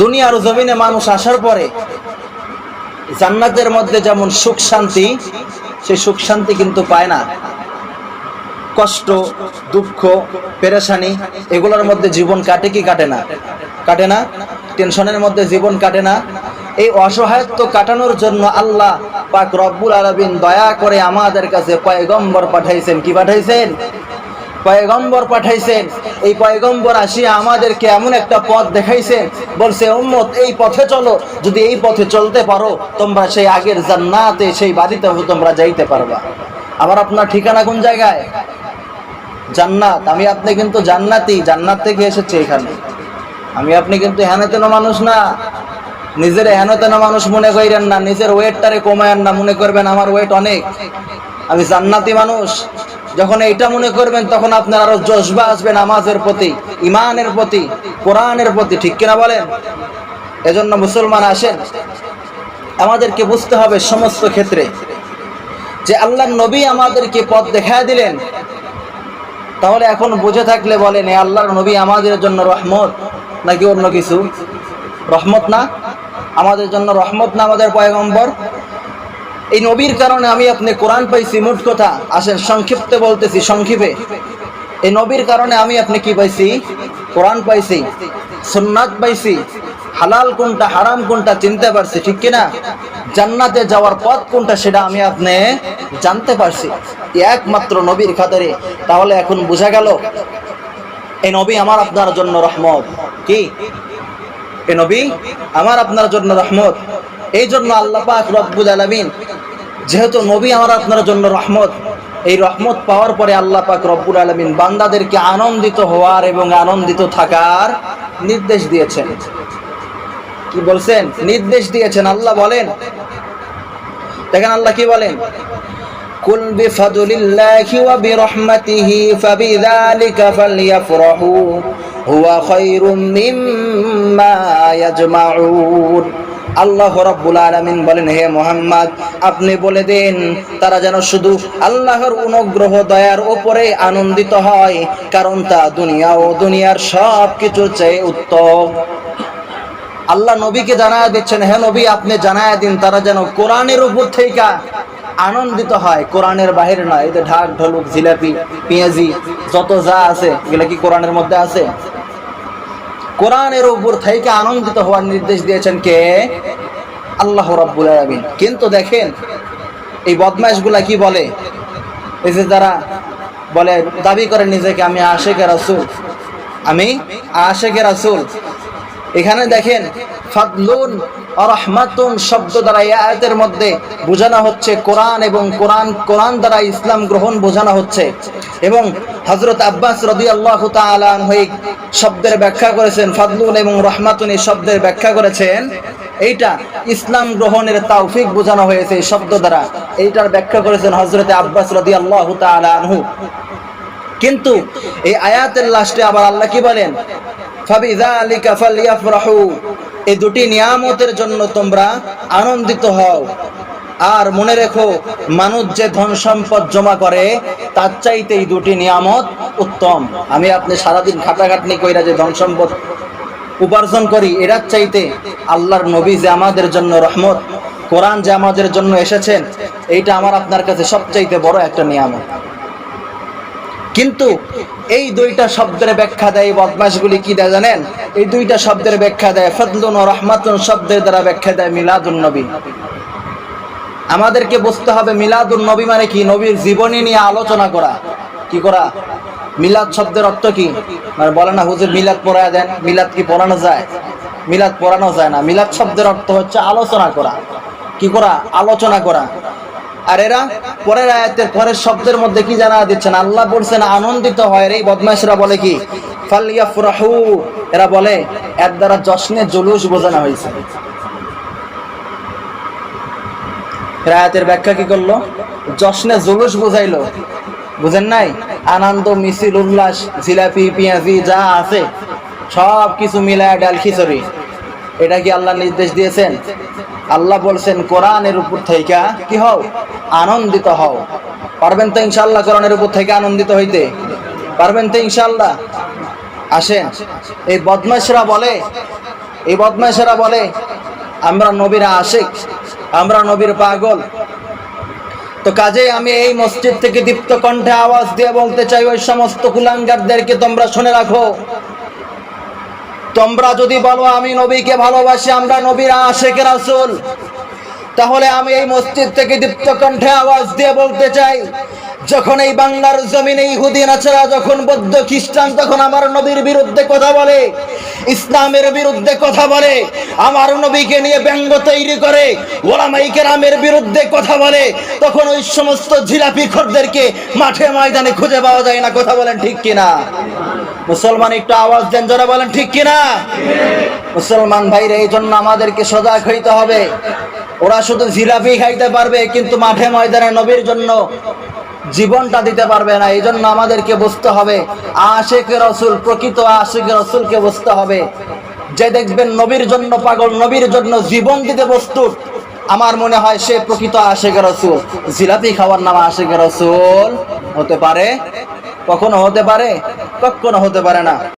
দুনিয়ার জমিনে মানুষ আসার পরে জান্নাতের মধ্যে যেমন সুখ শান্তি, সেই সুখ শান্তি কিন্তু পায় না। কষ্ট, দুঃখ, পেরেশানি এগুলোর মধ্যে জীবন কাটে কি কাটে না? কাটে না? টেনশনের মধ্যে জীবন কাটে না? এই অসহায়ত্ব কাটানোর জন্য আল্লাহ পাক রব্বুল আলমিন দয়া করে আমাদের কাছে পয়গম্বর পাঠাইছেন। কি পাঠাইছেন? পয়গম্বর পাঠাইছেন। এই পয়গম্বর আসিয়া আমাদেরকে এমন একটা পথ দেখাইছেন বলছে, উম্মত, এই পথে চলো। যদি এই পথে চলতে পারো, তোমরা সেই আগের জান্নাতে, সেই বাড়িতে তোমরা যাইতে পারবা। আবার আপনার ঠিকানা কোন জায়গায়? জান্নাত। আমি আপনি কিন্তু জান্নাতি, জান্নাত থেকে এসেছি এখানে। আমি আপনি কিন্তু হেনতেন মানুষ না। নিজের হেনতেন মানুষ মনে করেন না, নিজের ওয়েটটারে কমায়েন না, মনে করবেন আমার ওয়েট অনেক। আমি জান্নাতি মানুষ। যখন এইটা মনে করবেন, তখন আপনার আরও জজবা আসবে নামাজের প্রতি ইমানের প্রতি, কোরআনের প্রতি, ঠিক কিনা বলেন? এজন্য মুসলমান আসেন। আমাদেরকে বুঝতে হবে সমস্ত ক্ষেত্রে যে আল্লাহ নবী আমাদেরকে পথ দেখায় দিলেন। তাহলে এখন বুঝে থাকলে বলেন, এ আল্লাহর নবী আমাদের জন্য রহমত নাকি অন্য কিছু? রহমত না? আমাদের জন্য রহমত না আমাদের পয়গম্বর? এই নবীর কারণে আমি আপনি কোরআন পাইছি, মোট কথা। আসেন, সংক্ষিপ্তে বলতেছি, সংক্ষেপে। এই নবীর কারণে আমি আপনি কি পাইছি? কোরআন পাইছি, সুন্নাত পাইছি, হালাল কোনটা, হারাম কোনটা চিনতে পারছি, ঠিক কিনা? জান্নাতে যাওয়ার পথ কোনটা সেটা আমি আপনি জানতে পারছি। একমাত্র নবীর খাতারে। তাহলে এখন বোঝা গেল, এই নবী আমার আপনার জন্য রহমত। কি? এ নবী আমার আপনার জন্য রহমত। এই জন্য আল্লাহ পাক রব্বুল আলামিন, যেহেতু নবী আমার আপনার জন্য রহমত, এই রহমত পাওয়ার পরে আল্লাহ পাক রব্বুল আলামিন বান্দাদেরকে আনন্দিত হওয়ার এবং আনন্দিত থাকার নির্দেশ দিয়েছেন। কি বলছেন? নির্দেশ দিয়েছেন। আল্লাহ বলেন। দেখেন আল্লাহ কি বলেন? কুল বিফাদুলিল্লাহি ওয়া বিরহমাতিহি ফাবিযালিকা ফালইফরাহু হুয়া খায়রুম মিম্মা ইয়াজমাউন। আল্লাহ রাব্বুল আলামিন বলেন, হে মোহাম্মদ, আপনি বলে দেন, তারা যেন শুধু আল্লাহর অনুগ্রহ, দয়ার উপরে আনন্দিত হয়, কারণ তা দুনিয়া ও দুনিয়ার সব কিছু চেয়ে উত্তম। আল্লাহ নবীকে জানায় দিচ্ছেন, হে নবী, আপনি জানায় দিন, তারা যেন কোরআনের উপর থেকে আনন্দিত হয়। কোরআনের বাহিরে নয়, এই যে ঢাক, ঢোলক, জিলাপি, পেঁয়াজি, যত যা আছে, এগুলো কি কোরআনের মধ্যে আছে? কোরআনের উপর থেকে আনন্দিত হওয়ার নির্দেশ দিয়েছেন কে? আল্লাহ রব্বুল আলমিন। কিন্তু দেখেন, এই বদমাইশগুলা কি বলে? এই যে যারা বলে, দাবি করে নিজেকে, আমি আশেখের রাসুল। আমি আশেখের আসুল এখানে দেখেন ফাদলুন রহমাতুন শব্দ দ্বারা এই আয়াতের মধ্যে বোঝানো হচ্ছে কোরআন এবং কোরআন কোরআন দ্বারা ইসলাম গ্রহণ বোঝানো হচ্ছে। এবং হজরত আব্বাস রদি আল্লাহ হয়ে শব্দের ব্যাখ্যা করেছেন, ফাদলুন এবং রহমাতুন এই শব্দের ব্যাখ্যা করেছেন। এইটা ইসলাম গ্রহণের তাওফিক বোঝানো হয়েছে এই শব্দ দ্বারা। এইটার ব্যাখ্যা করেছেন হজরত আব্বাস রদি আল্লাহ আনহু। কিন্তু এই আয়াতের লাস্টে আবার আল্লাহ কি বলেন? ফাবিযালিকা ফালইফরাহু এই দুটি নিয়ামতের জন্য তোমরা আনন্দিত হও। আর মনে রেখো, মানুষ যে ধন সম্পদ জমা করে, তার চাইতে এই দুটি নিয়ামত উত্তম। আমি আপনি সারাদিন খাটাখাটনি কইরা যে ধন সম্পদ উপার্জন করি এটার চাইতে আল্লাহর নবী যে আমাদের জন্য রহমত, কোরআন যে আমাদের জন্য এসেছেন, এইটা আমার আপনার কাছে সবচাইতে বড় একটা নিয়ামত। কিন্তু এই দুইটা শব্দের ব্যাখ্যা দেয় বদমাশগুলি কি দেয় জানেন? এই দুইটা শব্দের ব্যাখ্যা দেয় ফদলুন ও রহমাতুন শব্দের দ্বারা ব্যাখ্যা দেয় মিলাদুন নবী। আমাদেরকে বুঝতে হবে মিলাদুন নবী মানে কি? নবীর জীবনী নিয়ে আলোচনা করা। কি করা? মিলাদ শব্দের অর্থ কি? মানে বলে না, হুজুর মিলাদ পড়ায় দেন, মিলাদ কি পড়ানো যায়? মিলাদ পড়ানো যায় না। মিলাদ শব্দের অর্থ হচ্ছে আলোচনা করা। কি করা? আলোচনা করা। আর এরা পরের আয়াতের পরের শব্দের মধ্যে কি জানা দিচ্ছেন? আল্লাহ বলছেন, আনন্দিত হয় এই বদমাইশরা বলে কি? ফালিয়াফরাহু, এরা বলে, এর দ্বারা জশ্নে জুলুস বোঝানো হয়েছে। এর আয়াতের ব্যাখ্যা কি করল? জশ্নে জুলুস বোঝাইলো। বুঝেন নাই? আনন্দ, মিছিল, উল্লাস, জিলাপি, পেঁয়াজি, যা আছে সব কিছু মিলায় ডাল খিচুড়ি। এটা কি আল্লাহ নির্দেশ দিয়েছেন? আল্লাহ বলছেন, কোরআনের উপর থেকে কি হও? আনন্দিত হও। পারবেন তো ইনশাল্লাহ কোরআনের উপর থেকে আনন্দিত হইতে? পারবেন তো ইনশাল্লাহ আসেন। এই বদমাশরা বলে, এই বদমাইশেরা বলে, আমরা নবীর আশেক, আমরা নবীর পাগল। তো কাজে আমি এই মসজিদ থেকে দীপ্ত কণ্ঠে আওয়াজ দিয়ে বলতে চাই, ওই সমস্ত কুলাঙ্গারদেরকে তোমরা শুনে রাখো। তোমরা যদি বলো আমি নবীকে ভালোবাসি, আমরা নবীরা আশেখের আসল তাহলে আমি এই মসজিদ থেকে দীপ্ত কণ্ঠে আওয়াজ দিয়ে বলতে চাই যখন এই বাংলার জমিনে ইহুদি নাচারা যখন বৌদ্ধ খ্রিস্টান, তখন আমার নবীর বিরুদ্ধে কথা বলে, ইসলামের বিরুদ্ধে কথা বলে, আমার নবীকে নিয়ে ব্যঙ্গ তৈরি করে, ওলামাই কেরামের বিরুদ্ধে কথা বলে, তখন ওই সমস্ত জিলাপি খরদেরকে মাঠে ময়দানে খুঁজে পাওয়া যায় না। কথা বলেন ঠিক কিনা? মুসলমান একটু আওয়াজ দেন, জোরে বলেন ঠিক কিনা? মুসলমান ভাইরা এই জন্য আমাদেরকে সজাগ হইতে হবে। ওরা শুধু জিলাপি খাইতে পারবে, কিন্তু মাঠে ময়দানে নবীর জন্য জীবনটা দিতে পারবে না এই জন্য আমাদেরকে বুঝতে হবে, আশেকে রসুল, প্রকৃত আশেকে রসুলকে বুঝতে হবে। যে দেখবেন নবীর জন্য পাগল, নবীর জন্য জীবন দিতে প্রস্তুত, আমার মনে হয় সে প্রকৃত আশেক রসুল। জিলাপি খাওয়ার নাম আশেক রসুল হতে পারে, কখনো হতে পারে, কখনো হতে পারে না।